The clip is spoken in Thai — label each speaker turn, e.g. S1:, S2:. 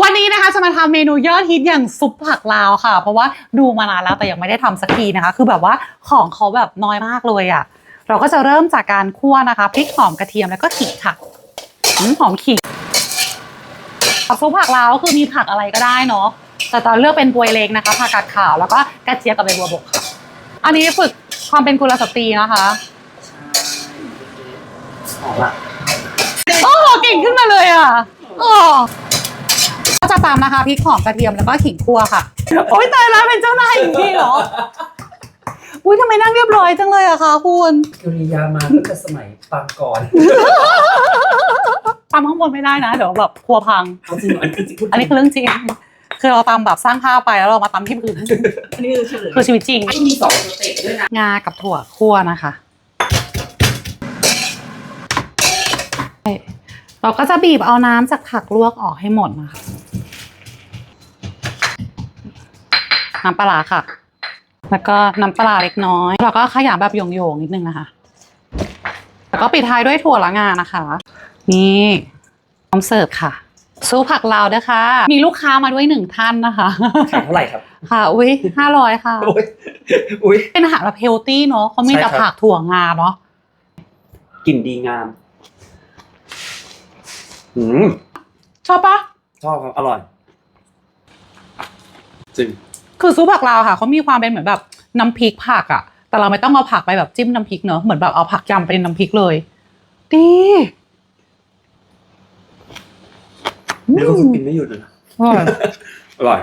S1: วันนี้นะคะจะมาทำเมนูยอดฮิตอย่างซุปผักลาวค่ะ เพราะว่าดูมานานแล้วแต่ยังไม่ได้ทำสักทีนะคะ คือแบบว่าของเขาแบบน้อยมากเลยอะ่ะ เราก็จะเริ่มจากการคั่วนะคะพริกหอมกระเทียมแล้วก็ขิงค่ะอืมหอมขิงซุปผักลาวก็คือมีผักอะไรก็ได้เนาะแต่ตอนเลือกเป็นบวยเล็กนะคะผักกาดขาวแล้วก็กระเจี๊ยบกับใบบัวบกค่ะ อันนี้ฝึกความเป็นกุลสตรีนะคะ
S2: หอมอะ
S1: โอ้โหเก่งขึ้นมาเลยอะอ๋อก็ จะตามนะคะพริกหอมกระเทียมแล้วก็ขิงคั่วค่ะ โอ๊ยตายแล้วเป็นเจ้านายจริงๆเหรอ อุ้ยทำไมนั่งเรียบร้อยจังเลยอะคะคุณ
S2: กิริยามาตั้งแต่สมัยปางก่อน
S1: ตามข้างบนไม่ได้นะเดี๋ยวแบบครัวพัง
S2: เอาจริงเหรออันนี้คือจริงพูด
S1: อันนี้คือเรื่องจริง คือเราตามแบบสร้างภาพไปแล้วเรามาตามที่พื้น
S2: อันนี้คือเฉลย
S1: คือชีวิตจริง
S2: มีสองสเต็ปด้วยนะ
S1: งากับถั่วคั่วนะคะ เราก็จะบีบเอาน้ำจากผักลวกออกให้หมดนะคะ น้ำปลาร้าค่ะ แล้วก็น้ำปลาร้าเล็กน้อย แล้วก็ขยำแบบโยงๆนิดนึงนะคะ แล้วก็ปิดท้ายด้วยถั่วละงานะคะ นี่พร้อมเสิร์ฟค่ะซุปผักลาวนะคะ มีลูกค้ามาด้วยหนึ่งท่านนะคะ
S2: ขายเท่าไหร่ครับ
S1: ค่ะ อุ้ยห้าร้อยค่ะ
S2: โอ้ยอุ้ย
S1: เป็นอาหารแบบเฮลตี้เนาะเขามี
S2: ใช่ครั
S1: แต่
S2: บ
S1: ผักถั่วงาเนาะ
S2: กลิ่นดีงาม อืม
S1: ชอบปะ
S2: ชอบครับ อร่อย จริง
S1: คือซุปผักลาวค่ะเขามีความเป็นเหมือนแบบน้ำพริกผักอะแต่เราไม่ต้องเอาผักไปแบบจิ้มน้ำพริกเนาะเหมือนแบบเอาผักยำไปในน้ำพริกเลย ดี
S2: เดี๋ยวก็คือกินไม่หยุดเลยนะ
S1: อร่อย
S2: อร่อย